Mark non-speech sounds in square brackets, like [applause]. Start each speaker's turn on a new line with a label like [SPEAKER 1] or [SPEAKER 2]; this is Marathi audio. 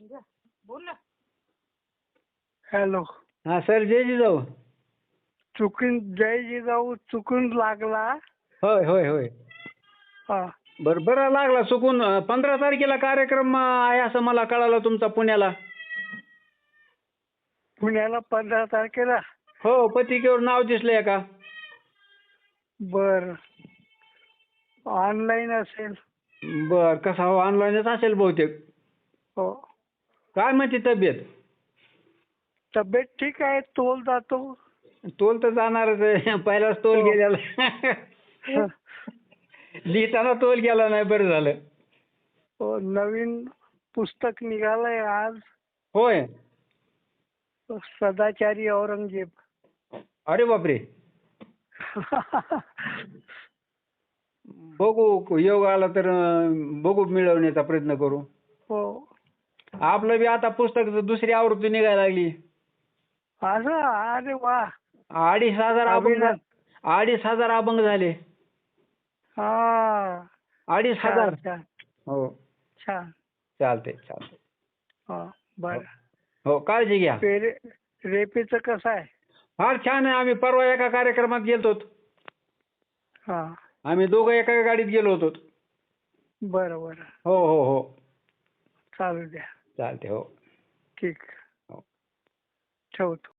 [SPEAKER 1] बोल ना.
[SPEAKER 2] हॅलो.
[SPEAKER 3] हा सर जय जिजाऊ.
[SPEAKER 2] चुकून जय जिजाऊ चुकून लागला.
[SPEAKER 3] होय होय होय.
[SPEAKER 2] हा.
[SPEAKER 3] बरं बरं लागला चुकून. पंधरा तारखेला कार्यक्रम आहे असं मला कळालं तुमचा पुण्याला.
[SPEAKER 2] पुण्याला पंधरा तारखेला?
[SPEAKER 3] हो पत्रिकेवर नाव दिसलंय का
[SPEAKER 2] बर. ऑनलाईन असेल.
[SPEAKER 3] बर कसा हो ऑनलाईनच असेल बहुतेक. काय म्हणते तब्येत?
[SPEAKER 2] तब्येत ठीक आहे तोल जातो.
[SPEAKER 3] तोल तर जाणारच आहे. पहिलाच तोल
[SPEAKER 2] हो.
[SPEAKER 3] गेलेला. लिहिताना तोल गेला नाही बरं झालं.
[SPEAKER 2] हो, नवीन पुस्तक निघालंय आज.
[SPEAKER 3] होय.
[SPEAKER 2] सदाचारी औरंगजेब.
[SPEAKER 3] अरे बापरे. [laughs] बघू योग आला तर बघू मिळवण्याचा प्रयत्न करू. आपलं बी आता पुस्तक दुसरी आवृत्ती निघायला लागली.
[SPEAKER 2] असं? अरे वा.
[SPEAKER 3] अडीच हजार अभंग
[SPEAKER 2] अभिनंदन.
[SPEAKER 3] अडीच हजार अभंग झाले.
[SPEAKER 2] हा.
[SPEAKER 3] अडीच हजार.
[SPEAKER 2] छान.
[SPEAKER 3] हो.
[SPEAKER 2] छान.
[SPEAKER 3] चालते चालते
[SPEAKER 2] हा बर.
[SPEAKER 3] हो काळजी घ्या.
[SPEAKER 2] ते रे- रेपेचं कसं आहे?
[SPEAKER 3] फार छान आहे. आम्ही परवा एका कार्यक्रमात गेलो होतो
[SPEAKER 2] हा.
[SPEAKER 3] आम्ही दोघं एका गाडीत गेलो होतो.
[SPEAKER 2] बरं बरं.
[SPEAKER 3] हो हो हो.
[SPEAKER 2] चालू द्या.
[SPEAKER 3] चालते हो.
[SPEAKER 2] ठीक.
[SPEAKER 3] हो.
[SPEAKER 2] ठेवतो.